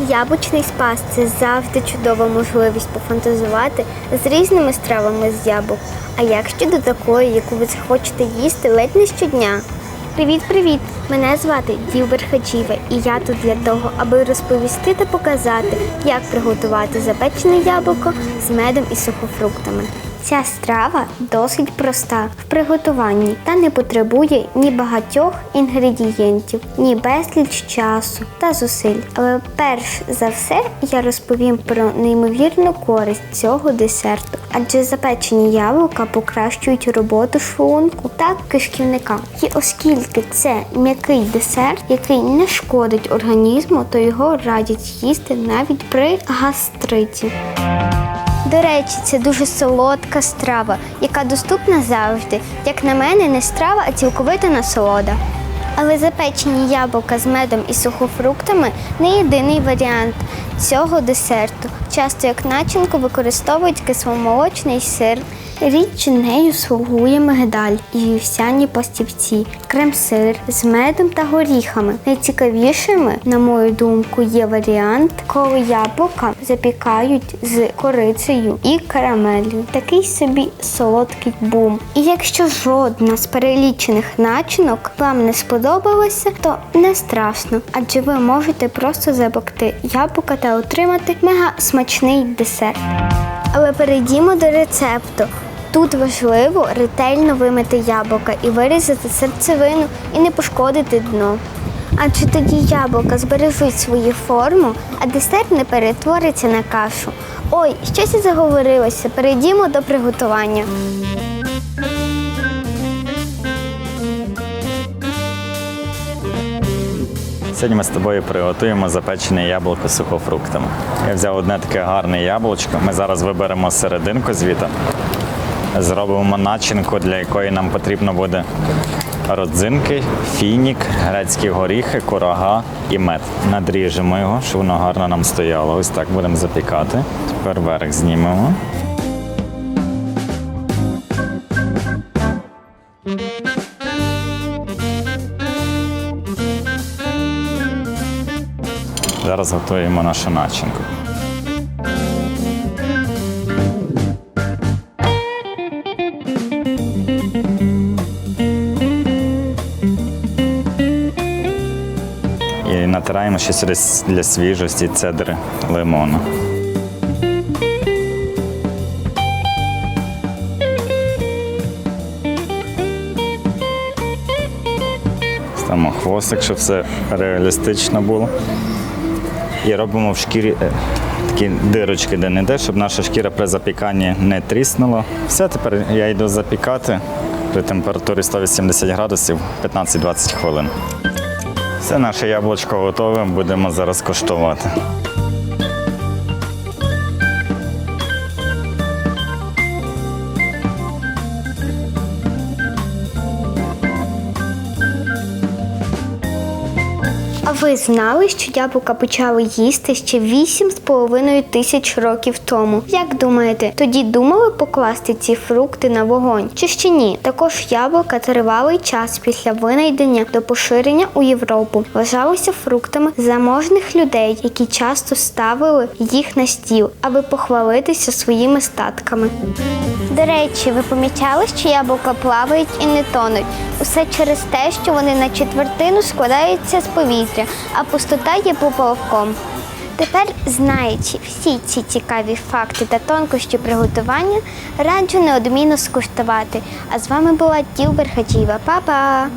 Яблучний спас це завжди чудова можливість пофантазувати з різними стравами з яблук. А як щодо такої, яку ви захочете їсти ледь не щодня? Привіт-привіт! Мене звати Ділбер Хаджіва, і я тут для того, аби розповісти та показати, як приготувати запечене яблуко з медом і сухофруктами. Ця страва досить проста в приготуванні та не потребує ні багатьох інгредієнтів, ні безліч часу та зусиль. Але перш за все я розповім про неймовірну користь цього десерту, адже запечені яблука покращують роботу шлунку та кишківника. І оскільки це м'який десерт, який не шкодить організму, то його радять їсти навіть при гастриті. До речі, це дуже солодка страва, яка доступна завжди. Як на мене, не страва, а цілковита насолода. Але запечені яблука з медом і сухофруктами не єдиний варіант цього десерту. Часто як начинку використовують кисломолочний сир. Рідче нею слугує мигдаль і вівсяні пластівці, крем-сир з медом та горіхами. Найцікавішими, на мою думку, є варіант, коли яблука запікають з корицею і карамеллю. Такий собі солодкий бум. І якщо жодна з перелічених начинок вам не сподобалася, то не страшно, адже ви можете просто запекти яблука та отримати мега смачний десерт. Але перейдімо до рецепту. Тут важливо ретельно вимити яблука і вирізати серцевину і не пошкодити дно. Адже тоді яблука збережуть свою форму, а десерт не перетвориться на кашу. Ой, щось я заговорилося. Перейдімо до приготування. Сьогодні ми з тобою приготуємо запечене яблуко з сухофруктами. Я взяв одне таке гарне яблучко. Ми зараз виберемо серединку звідти. Зробимо начинку, для якої нам потрібно буде родзинки, фінік, грецькі горіхи, курага і мед. Надріжемо його, щоб воно гарно нам стояло. Ось так будемо запікати. Тепер верх знімемо. Зараз готуємо нашу начинку. І натираємо сюди для свіжості цедри лимону. Ставимо хвостик, щоб все реалістично було. І робимо в шкірі е, такі дирочки де-не-де, щоб наша шкіра при запіканні не тріснула. Все, тепер я йду запікати при температурі 180 градусів 15-20 хвилин. Все наше яблучко готове, будемо зараз коштувати. Ви знали, що яблука почали їсти ще 8,5 тисяч років тому? Як думаєте, тоді думали покласти ці фрукти на вогонь? Чи ще ні? Також яблука тривалий час після винайдення до поширення у Європу вважалися фруктами заможних людей, які часто ставили їх на стіл, аби похвалитися своїми статками. До речі, ви помічали, що яблука плавають і не тонуть? Усе через те, що вони на четвертину складаються з повітря, а пустота є пополовком. Тепер, знаючи всі ці цікаві факти та тонкощі приготування, раджу неодмінно скуштувати. А з вами була Діл Берхаджіва. Па-па!